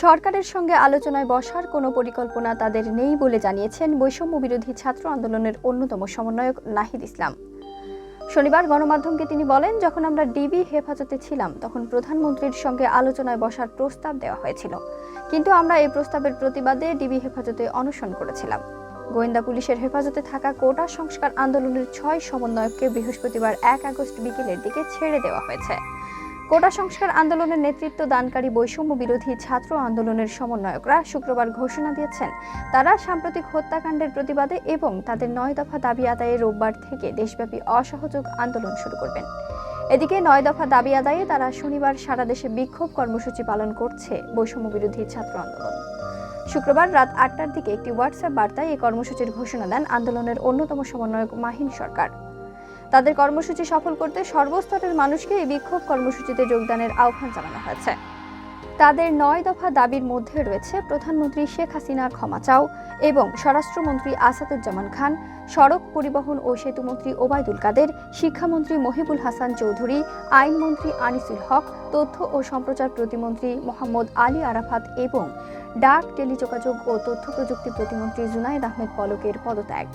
সরকারের সঙ্গে আলোচনায় বসার কোনো পরিকল্পনা তাদের নেই বলে জানিয়েছেন বৈষম্য বিরোধী ছাত্র আন্দোলনের অন্যতম সমন্বয়ক নাহিদ ইসলাম। শনিবার গণমাধ্যমকে তিনি বলেন, যখন আমরা ডিবি হেফাজতে ছিলাম, তখন প্রধানমন্ত্রীর সঙ্গে আলোচনায় বসার প্রস্তাব দেওয়া হয়েছিল। কিন্তু আমরা এই প্রস্তাবের প্রতিবাদে ডিবি হেফাজতে অনশন করেছিলাম। গোয়েন্দা পুলিশের হেফাজতে থাকা কোটা সংস্কার আন্দোলনের ছয় সমন্বয়ককে বৃহস্পতিবার এক আগস্ট বিকেলের দিকে ছেড়ে দেওয়া হয়েছে। কোটা সংস্কার আন্দোলনের নেতৃত্ব দানকারী বৈষম্য বিরোধী ছাত্র আন্দোলনের সমন্বয়করা শুক্রবার ঘোষণা দিয়েছেন। তারা সাম্প্রতিক হত্যাকাণ্ডের প্রতিবাদে এবং তাদের নয় দফা দাবি আদায়ে রোববার থেকে দেশব্যাপী অসহযোগ আন্দোলন শুরু করবেন। এদিকে নয় দফা দাবি আদায়ে তারা শনিবার সারা দেশে বিক্ষোভ কর্মসূচি পালন করছে বৈষম্য বিরোধী ছাত্র আন্দোলন। শুক্রবার রাত আটটার দিকে একটি হোয়াটসঅ্যাপ বার্তায় এই কর্মসূচির ঘোষণা দেন আন্দোলনের অন্যতম সমন্বয়ক মাহিন সরকার। তাদের কর্মসূচি সফল করতে সর্বস্তরের মানুষকে এই বিক্ষোভ কর্মসূচিতে যোগদানের আহ্বান জানানো হয়েছে। তাদের নয় দফা দাবির মধ্যে রয়েছে প্রধানমন্ত্রী শেখ হাসিনা ক্ষমা চাও এবং স্বরাষ্ট্রমন্ত্রী আসাদুজ্জামান খান, সড়ক পরিবহন ও সেতুমন্ত্রী ওবায়দুল কাদের, শিক্ষামন্ত্রী মহিবুল হাসান চৌধুরী, আইনমন্ত্রী আনিসুল হক, তথ্য ও সম্প্রচার প্রতিমন্ত্রী মোহাম্মদ আলী আরাফাত এবং ডাক টেলিযোগাযোগ ও তথ্য প্রযুক্তি প্রতিমন্ত্রী জুনায়দ আহমেদ পলকের পদত্যাগ।